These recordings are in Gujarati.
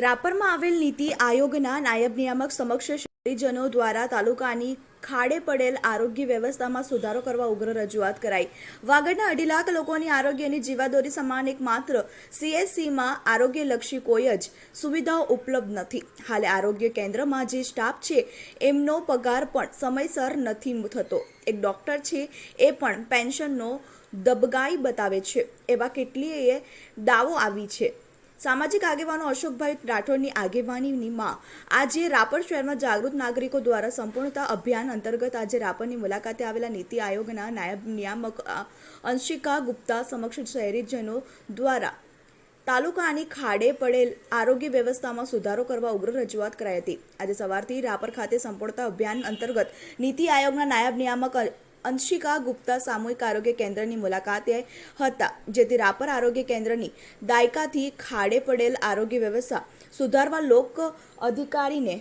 રાપરમાં આવેલ નીતિ આયોગના નાયબ નિયામક સમક્ષ શહેરીજનો દ્વારા તાલુકાની ખાડે પડેલ આરોગ્ય વ્યવસ્થામાં સુધારો કરવા ઉગ્ર રજૂઆત કરાઈ. વાગડના અઢી લાખ લોકોની આરોગ્યની જીવાદોરી સમાન એક માત્ર સીએસસીમાં આરોગ્યલક્ષી કોઈ જ સુવિધાઓ ઉપલબ્ધ નથી. હાલે આરોગ્ય કેન્દ્રમાં જે સ્ટાફ છે, એમનો પગાર પણ સમયસર નથી થતો. એક ડૉક્ટર છે, એ પણ પેન્શનનો દબગાઈ બતાવે છે. એવા કેટલીય દાવો આવી છે. સામાજિક આગેવાનો અશોકભાઈ રાઠોડની આગેવાનીની માં. આજે રાપર શહેરમાં જાગૃત નાગરિકો દ્વારા સંપૂર્ણતા અભિયાન અંતર્ગત આજે રાપરની મુલાકાતે આવેલા નીતિ આયોગના નાયબ નિયામક અંશિકા ગુપ્તા સમક્ષ શહેરીજનો દ્વારા તાલુકાની ખાડે પડેલ આરોગ્ય વ્યવસ્થામાં સુધારો કરવા ઉગ્ર રજૂઆત કરાઈ હતી. આજે સવારથી રાપર ખાતે સંપૂર્ણતા અભિયાન અંતર્ગત નીતિ આયોગના નાયબ નિયામક અંશિકા ગુપ્તા સામૂહિક આરોગ્ય કેન્દ્રની મુલાકાતે હતા, જેથી રાપર આરોગ્ય કેન્દ્રની દાયકાથી ખાડે પડેલ આરોગ્ય વ્યવસ્થા સુધારવા લોક અધિકારીને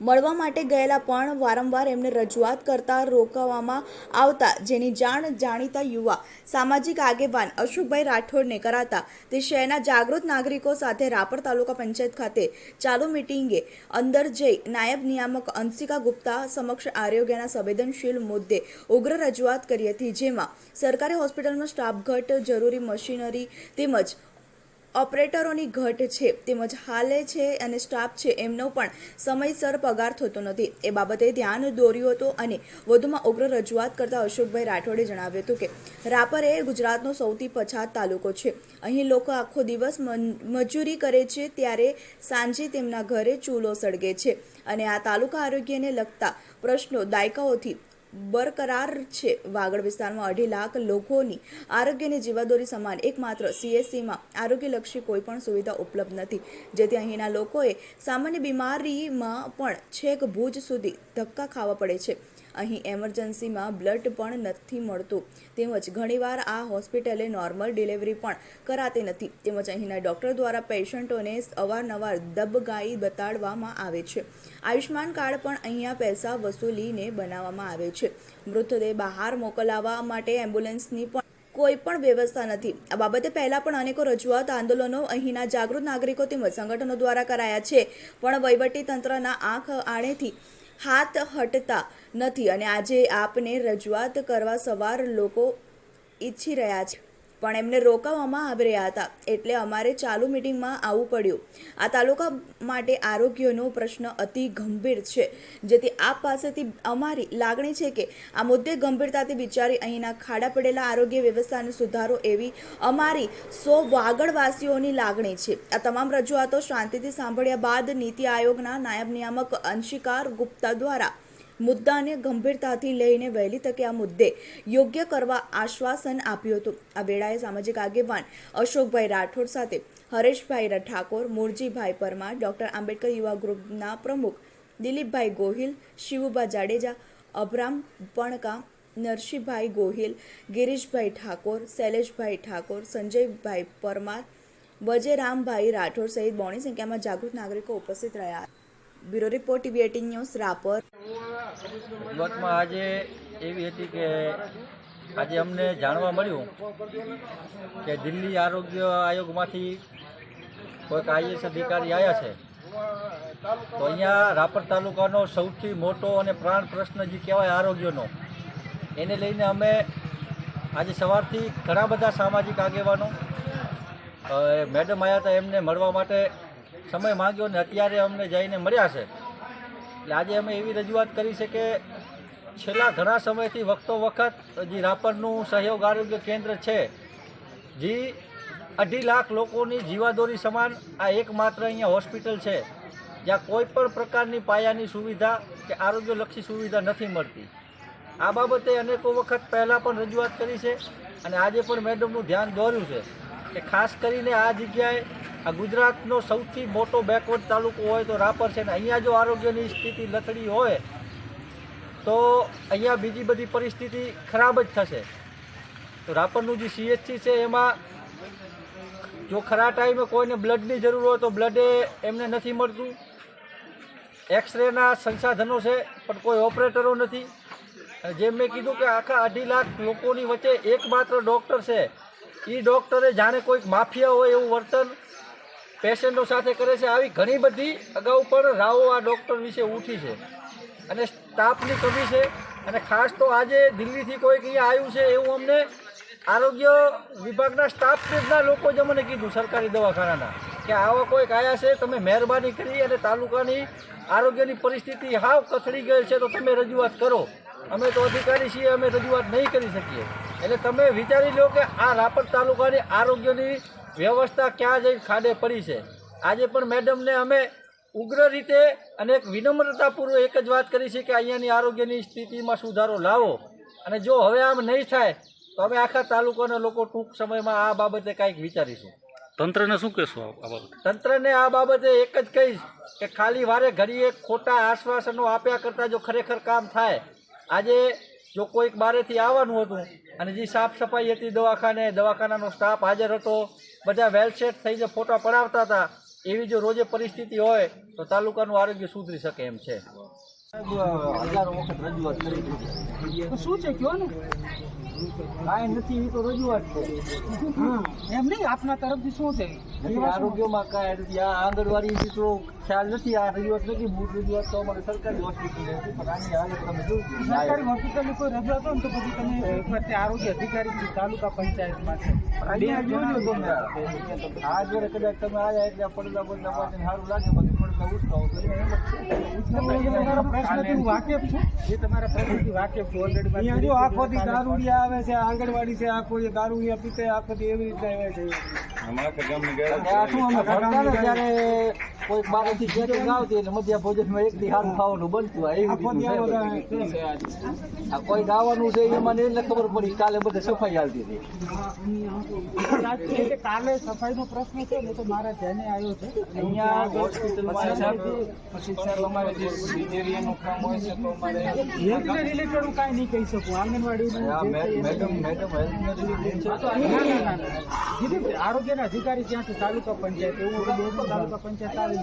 મળવા માટે ગયેલા પણ વારંવાર એમને રજૂઆત કરતા રોકવામાં આવતા, જેની જાણ જાણીતા યુવા, સામાજિક આગેવાન અશોકભાઈ રાઠોડને કરાતા. તે શહેરના જાગૃત નાગરિકો સાથે રાપર તાલુકા પંચાયત ખાતે ચાલુ મિટિંગે અંદર જઈ નાયબ નિયામક અંશિકા ગુપ્તા સમક્ષ આરોગ્યના સંવેદનશીલ મુદ્દે ઉગ્ર રજૂઆત કરી હતી, જેમાં સરકારી હોસ્પિટલનો સ્ટાફ ઘટ, જરૂરી મશીનરી તેમજ ઓપરેટરોની ઘટ છે તેમજ હાલે છે અને સ્ટાફ છે એમનો પણ સમયસર પગાર થતો નથી. એ બાબતે ધ્યાન દોર્યું હતું અને વધુમાં ઉગ્ર રજૂઆત કરતા અશોકભાઈ રાઠોડે જણાવ્યું હતું કે, રાપર એ ગુજરાતનો સૌથી પછાત તાલુકો છે. અહીં લોકો આખો દિવસ મજૂરી કરે છે ત્યારે સાંજે તેમના ઘરે ચૂલો સળગે છે. અને આ તાલુકા આરોગ્યને લગતા પ્રશ્નો દાયકાઓથી બરકરાર છે. વાગડ વિસ્તારમાં અઢી લાખ લોકોની આરોગ્યની જીવાદોરી સમાન એકમાત્ર સીએસસીમાં આરોગ્યલક્ષી કોઈ પણ સુવિધા ઉપલબ્ધ નથી. જેથી અહીંના લોકોએ સામાન્ય બીમારીમાં પણ છેક ભુજ સુધી ધક્કા ખાવા પડે છે. અહીં એમરજન્સીમાં બ્લડ પણ નથી મળતું. તેમજ ઘણીવાર આ હોસ્પિટલે નોર્મલ ડિલિવરી પણ કરાતી નથી. તેમજ અહીંના ડૉક્ટર દ્વારા પેશન્ટોને અવારનવાર દબગાઈ બતાડવામાં આવે છે. આયુષ્માન કાર્ડ પણ અહીંયા પૈસા વસૂલીને બનાવવામાં આવે છે. મૃતદેહ બહાર મોકલાવવા માટે એમ્બ્યુલન્સની પણ કોઈ પણ વ્યવસ્થા નથી. આ બાબતે પહેલાં પણ અનેકો રજૂઆત આંદોલનો અહીંના જાગૃત નાગરિકો તેમજ સંગઠનો દ્વારા કરાયા છે. પણ વહીવટી તંત્રના આંખ આણેથી હાથ હટતા નથી. અને આજે આપને રજૂઆત કરવા સવાર લોકો ઈચ્છી રહ્યા છે. પણ એમને રોકાવવામાં આવી રહ્યા હતા. એટલે અમારે ચાલુ મિટિંગમાં આવવું પડ્યું. આ તાલુકા માટે આરોગ્યનો પ્રશ્ન અતિ ગંભીર છે. જેથી આપ પાસેથી અમારી લાગણી છે કે આ મુદ્દે ગંભીરતાથી વિચારી અહીંના ખાડા પડેલા આરોગ્ય વ્યવસ્થાને સુધારો એવી અમારી સો વાગડવાસીઓની લાગણી છે. આ તમામ રજૂઆતો શાંતિથી સાંભળ્યા બાદ નીતિ આયોગના નાયબ નિયામક અંશિકાર ગુપ્તા દ્વારા મુદ્દાને ગંભીરતાથી લઈને વહેલી તકે આ મુદ્દે યોગ્ય કરવા આશ્વાસન આપ્યું હતું. આ વેળાએ સામાજિક આગેવાન અશોકભાઈ રાઠોડ સાથે હરેશભાઈ ઠાકોર, મૂળજીભાઈ પરમાર, ડોક્ટર આંબેડકર યુવા ગ્રુપના પ્રમુખ દિલીપભાઈ ગોહિલ, શિવુભા જાડેજા, અભરામ પણકા, નરસિંહભાઈ ગોહિલ, ગિરીશભાઈ ઠાકોર, શૈલેષભાઈ ઠાકોર, સંજયભાઈ પરમાર, વજેરામભાઈ રાઠોડ સહિત બોણી સંખ્યામાં જાગૃત નાગરિકો ઉપસ્થિત રહ્યા. Bureau report TV eighteen news Rapar. રજૂઆતમાં આજે એવી હતી કે આજે અમને જાણવા મળ્યું કે દિલ્હી આરોગ્ય આયોગમાંથી કોઈક આઈએસ અધિકારી આવ્યા છે. તો અહીંયા રાપર તાલુકાનો સૌથી મોટો અને પ્રાણ પ્રશ્ન જે કહેવાય આરોગ્યનો, એને લઈને અમે આજે સવારથી ઘણા બધા સામાજિક આગેવાનો મેડમ આવ્યા હતા એમને મળવા માટે સમય માંગ્યો ને અત્યારે અમને જઈને મળ્યા છે. એટલે આજે અમે એવી રજૂઆત કરી છે કે છેલ્લા ઘણા સમયથી વખતો વખત જે રાપરનું સહયોગ આરોગ્ય કેન્દ્ર છે, જે અઢી લાખ લોકોની જીવાદોરી સમાન આ એકમાત્ર અહીંયા હોસ્પિટલ છે, જ્યાં કોઈ પણ પ્રકારની પાયાની સુવિધા કે આરોગ્યલક્ષી સુવિધા નથી મળતી. આ બાબતે અનેકો વખત પહેલાં પણ રજૂઆત કરી છે અને આજે પણ મેડમનું ધ્યાન દોર્યું છે કે ખાસ કરીને આ જગ્યાએ આ ગુજરાતનો સૌથી મોટો બેકવર્ડ તાલુકો હોય તો રાપર છે ને અહીંયા જો આરોગ્યની સ્થિતિ લથડી હોય તો અહીંયા બીજી બધી પરિસ્થિતિ ખરાબ જ થશે. તો રાપરનું જે સીએચસી છે એમાં જો ખરા ટાઈમે કોઈને બ્લડની જરૂર હોય તો બ્લડે એમને નથી મળતું. એક્સરેના સંસાધનો છે, પણ કોઈ ઓપરેટરો નથી. જેમ મેં કીધું કે આખા અઢી લાખ લોકોની વચ્ચે એકમાત્ર ડૉક્ટર છે. એ ડૉક્ટરે જાણે કોઈક માફિયા હોય એવું વર્તન પેશન્ટો સાથે કરે છે. આવી ઘણી બધી અગાઉ પણ રાવો આ ડૉક્ટર વિશે ઉઠી છે અને સ્ટાફની કમી છે અને ખાસ તો આજે દિલ્હીથી કોઈક અહીંયા આવ્યું છે એવું અમને આરોગ્ય વિભાગના સ્ટાફના લોકો જ અમને કીધું સરકારી દવાખાનાના કે આવા કોઈક આવ્યા છે, તમે મહેરબાની કરી અને તાલુકાની આરોગ્યની પરિસ્થિતિ હાવ કથળી ગઈ છે તો તમે રજૂઆત કરો. અમે તો અધિકારી છીએ, અમે રજૂઆત નહીં કરી શકીએ. એટલે તમે વિચારી લો કે આ રાપર તાલુકાની આરોગ્યની વ્યવસ્થા ક્યાં જઈ ખાડે પડી છે? આજે પણ મેડમને અમે ઉગ્ર રીતે અને એક વિનમ્રતાપૂર્વક એક જ વાત કરી છે કે અહીંયાની આરોગ્યની સ્થિતિમાં સુધારો લાવો. અને જો હવે આમ નહીં થાય તો અમે આખા તાલુકાના લોકો ટૂંક સમયમાં આ બાબતે કાંઈક વિચારીશું. તંત્રને શું કહેશો આ આ બાબતે? તંત્રને આ બાબતે એક જ કહીશ કે ખાલી વારે ઘડીએ ખોટા આશ્વાસનો આપ્યા કરતાં જો ખરેખર કામ થાય આજે જો કોઈક બારેથી આવવાનું હતું અને જે સાફ સફાઈ હતી દવાખાને દવાખાનાનો સ્ટાફ હાજર હતો બધા વેલસેટ થઈને ફોટા પડાવતા હતા. એવી જો રોજે પરિસ્થિતિ હોય, તો તાલુકાનું આરોગ્ય સુધરી શકે એમ છે. હજારો વખત રજૂઆત કરી શું છે કયો ને? કાંઈ નથી એ તો રજૂઆત છે. એમ નહીં આપના તરફથી શું છે? આરોગ્યમાં કાંઈ નથી. આ આંગણવાડી તો ખ્યાલ નથી આ રજૂઆત નથી મૂળ રજૂઆત તો અમારે સરકારી હોસ્પિટલ હતી પણ આની હાલત તમે જોઈ સરકારી હોસ્પિટલની કોઈ રજૂઆત હોય તો પછી તમે એકવાર આરોગ્ય અધિકારી તાલુકા પંચાયતમાં છે. આ જોડે કદાચ તમે આવ્યા એટલે પડદા પડદા પાછળ સારું લાગે બાકી પડદા ઉઠતા હોય એમ જ છે. પ્રશ્નથી હું વાકેફ છું. એ તમારા પ્રશ્નથી વાકેફ છું ઓલરેડી અહીંયા જો આખો દી દારૂડિયા આવે છે આંગણવાડી છે આખો દારૂડિયા પીતે આખો દી એવી રીતે આવે છે. કોઈક બારેથી ચેકિંગ આવતી એટલે મધ્ય ભોજનમાં એક દી સારું ખાવાનું બનતું આવો. આ કોઈ ગાવાનું છે એમાં એટલે ખબર પડી કાલે બધે સફાઈ હાલતી હતી. કાલે સફાઈનો પ્રશ્ન છે ને તો મારા ધ્યાને આવ્યો છે. અહીંયા હોસ્પિટલમાં પછી સાહેબ અમારે જે સિઝેરિયનનું કામ હોય છે તો અમારે હેલ્થને રિલેટેડ હું કાંઈ નહીં કહી શકું. આંગણવાડીનું આ જે મેડમ મેડમ હેલ્થને રિલેટેડ છે. આરોગ્યના અધિકારી ત્યાંથી તાલુકા પંચાયત. એવું તાલુકા પંચાયત આવીને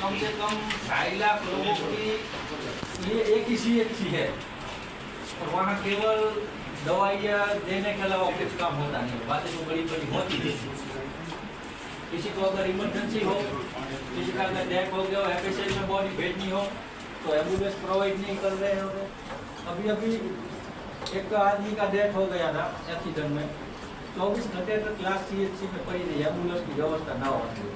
कम से कम ढाई लाख लोगों की ये एक ही सी है और वहाँ केवल दवाइयाँ देने के अलावा कुछ काम होता नहीं बातें तो बड़ी बड़ी होती है किसी को अगर इमरजेंसी हो किसी का अगर डेथ हो गया हो एपेसेज में बॉडी भेजनी हो तो एंबुलेंस प्रोवाइड नहीं कर रहे हो अभी। अभी एक आदमी का डेथ हो गया था एक्सीडेंट में चौबीस घंटे तक लास्ट सी एच सी में पड़ी रही एंबुलेंस की व्यवस्था ना होती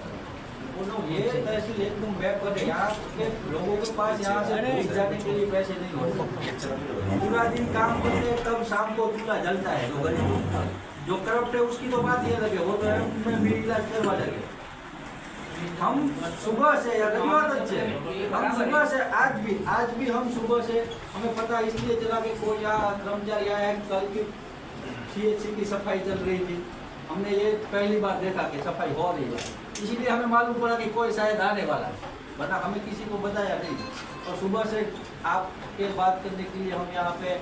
बोलो ये तहसील एकदम बैक कर है यहाँ के लोगों के पास यहाँ से जाने के लिए पैसे नहीं होते पूरा दिन काम करते तब शाम को चूल्हा जलता है जो गरीब जो करप्ट है उसकी तो बात ही लगे है वो तो भी इलाज करवा लगे हम सुबह से या रविवार तक सुबह से आज भी आज भी हम सुबह से हमें पता इसलिए चला कि कोई यहाँ कर्मचारी आया है कल की सीएचसी की सफ़ाई चल रही थी। हमने ये पहली बार देखा कि सफ़ाई हो रही है। इसीलिए हमें मालूम पड़ा कि कोई शायद आने वाला है। वरना हमें किसी को बताया नहीं। और सुबह से आपके बात करने के लिए हम यहाँ पे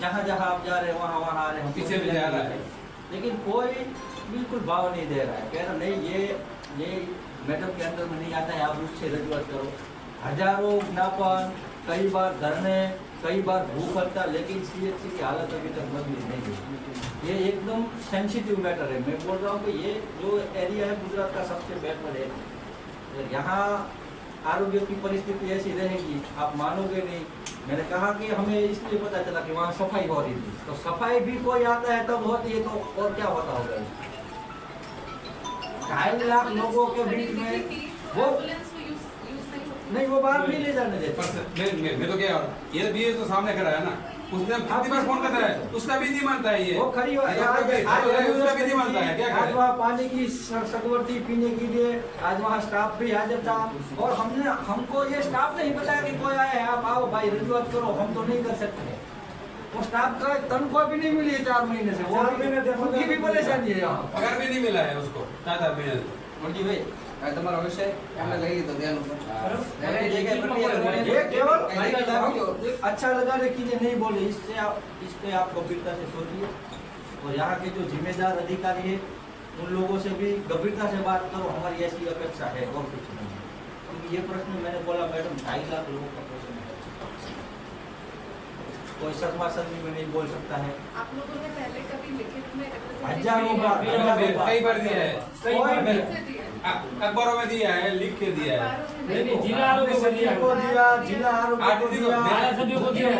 जहाँ जहाँ आप जा रहे हैं वहाँ वहाँ आ रहे हैं। पीछे भी जा रहा है। लेकिन कोई बिल्कुल भाव नहीं दे रहा है। कह रहा नहीं ये ये मैडम के अंदर में नहीं आता है आप उससे रजूआत करो। हज़ारों ज्ञापन कई बार धरने, कई बार भूख हड़ताल लेकिन सीएचसी की हालत अभी तक बदली नहीं है ये एकदम सेंसिटिव मैटर है। मैं बोल रहा हूँ कि ये जो एरिया है गुजरात का सबसे बेहतर है। यहाँ आरोग्य की परिस्थिति ऐसी रहेगी, आप मानोगे नहीं। मैंने कहा कि हमें इसलिए पता चला कि वहाँ सफ़ाई हो रही थी। तो सफ़ाई भी कोई आता है, तब होती है तो और क्या होता होगा? ढाई लाख लोगों के बीच में वो नहीं वो बाहर नहीं ले जाने देते मैं मैं मैं तो क्या ये भी तो सामने खड़ा है ना। उसने बार फ़ोन करता है? उसका भी नहीं मानता है ये। वो हो आज उसका भी नहीं मानता है क्या आज वहाँ पानी की स- सगवड़ती पीने के लिए आज वहाँ स्टाफ भी हाजिर था। और हमने हमको ये स्टाफ नहीं बताया कि कोई आया है। आप आओ भाई रजूआत करो हम तो नहीं कर सकते। वो स्टाफ का तनख्वाह भी नहीं मिली है चार महीने से। वो चार महीने भी परेशानी है यहाँ। पगार भी नहीं मिला है उसको। चार चार महीने भाई તમારો વિષય એમને લઈ લીધો ધ્યાન ઉપર मैंने ये केवल अच्छा लगाने की नहीं बोले इससे आप इस पे आप गंभीरता से सोचिए और यहाँ के जो जिम्मेदार अधिकारी है उन लोगों से भी गंभीरता से बात करो हमारी ऐसी अपेक्षा है और कुछ नहीं है क्योंकि ये प्रश्न मैंने बोला मैडम ढाई लाख लोगों का प्रश्न है कोई शर्मा शर्मी में नहीं बोल सकता है आप लोगों ने पहले कभी लिखित में हजारों बार हजारों बार कई बार दिया है अखबारों में दिया है लिख के दिया है। जिला आरोग्य को दिया। जिला आरोग्य को दिया।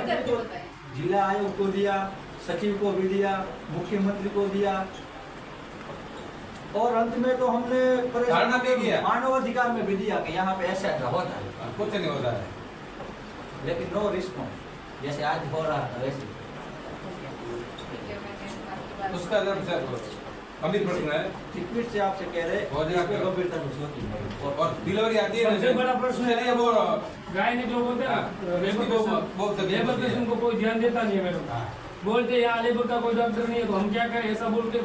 जिला आयोग को दिया सचिव को भी दिया मुख्यमंत्री को दिया। और अंत में तो हमने। मानव अधिकार में भी दिया कि यहाँ पे ऐसा ऐसा होता है। कुछ नहीं होता है। लेकिन नो रिस्पॉन्स जैसे आज हो रहा था वैसे। है उसका जब गंभीर प्रश्न है। से आपसे कह रहे पे। गंभीरता से सोचिए और, और डिलीवरी आती है। सबसे बड़ा प्रश्न लिए वो गाय ने जो बोलते हैं हाँ, लेबर है। को कोई ध्यान देता नहीं है मेरे को। हाँ। बोलते हैं यहाँ लेबर का कोई डॉक्टर नहीं है तो हम क्या करें? ऐसा बोल के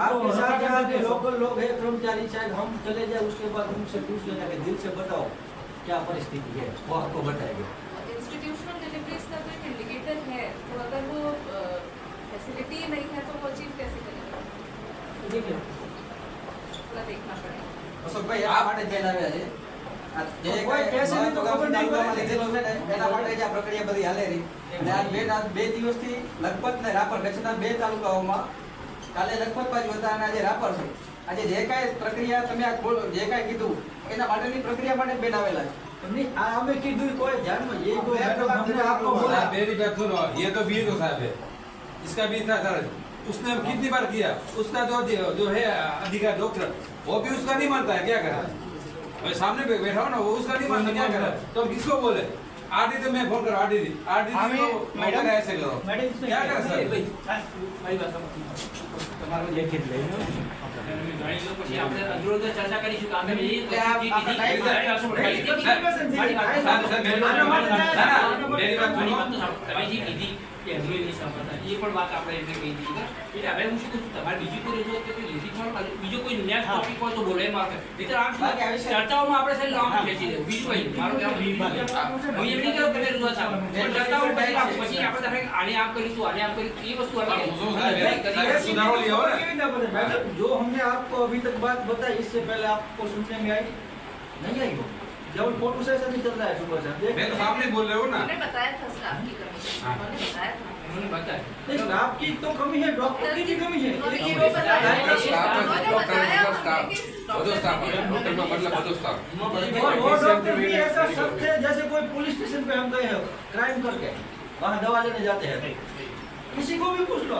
आपके साथ यहाँ के लोकल लोग हैं कर्मचारी शायद हम चले जाए उसके बाद उनसे पूछ लेना कि दिल से बताओ क्या परिस्थिति है वो आपको बताएँगे। इंस्टीट्यूशनल डिलीवरीज का तो एक इंडिकेटर है तो अगर वो હાલે રહી અને આ બેન આ બે દિવસથી લખપત ને રાપર કચ્છના બે તાલુકાઓમાં કાલે લખપત બાજુ હતા અને આજે રાપર છે આજે જે કાંઈ પ્રક્રિયા તમે આ બોલો જે કાંઈ કીધું એના માટેની પ્રક્રિયા માટે જ બેન આવેલા છે नहीं आ- हमें की दूरी कोई ध्यान में ये जो मैडम हमने आपको बोला साहब मेरी बात सुनो ये तो बीए तो साहब है इसका भी था सर उसने कितनी बार किया उसका जो जो है अधिकार डॉक्टर वो भी उसका नहीं मानता है क्या करा भाई सामने पे बैठा हो ना वो उसका नहीं मानता क्या करा तो हम किसको बोले आरडी तो मैं फोन करो आरडी आरडी को मैडम ऐसे करो मैडम इसमें क्या करे सर તમારું લેખિત લઈને એટલે આ આપણે કોઈ રજૂઆત કે કોઈ નેક્સ્ટ ટોપિક હોય ચર્ચાઓમાં ચર્ચાઓ આપણે આને આમ કરીશું આને આમ કરીશું એ વસ્તુ અલગ तो साहब साहब सुधारो लिया हो ना केवी ना बने मैडम जो हमने आपको अभी तक बात बताई इससे पहले आपको सुनने में आई नहीं आई हो केवल फोटो सेशन ही चल रहा है सुबह से देख मैं तो सामने बोल रहे हो ना उन्होंने बताया था स्टाफ की कमी हाँ। उन्होंने बताया था મને બતાય. नहीं, स्टाफ की तो कमी है डॉक्टर की भी कमी है उन्होंने एक ही वो डॉक्टर बताया है। उन्होंने बताया हमें कि બધો સ્ટાફ डॉक्टर હોટલમાં મતલબ બધો સ્ટાફ और वो डॉक्टर भी ऐसा शख्स है जैसे कोई पुलिस स्टेशन पे हम गए हैं क्राइम करके वहाँ दवा लेने जाते हैं। किसी को भी पूछ लो।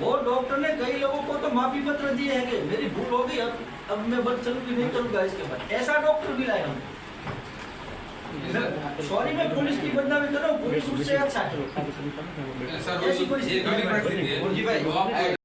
वो डॉक्टर ने कई लोगों को तो माफ़ी पत्र दिए हैं कि मेरी भूल हो गई अब अब मैं बद चलूँगी नहीं करूँगा इसके बाद। ऐसा डॉक्टर भी लाए हम सॉरी मैं पुलिस की बदनामी कर रहा हूँ पुलिस उससे अच्छा है। सर ये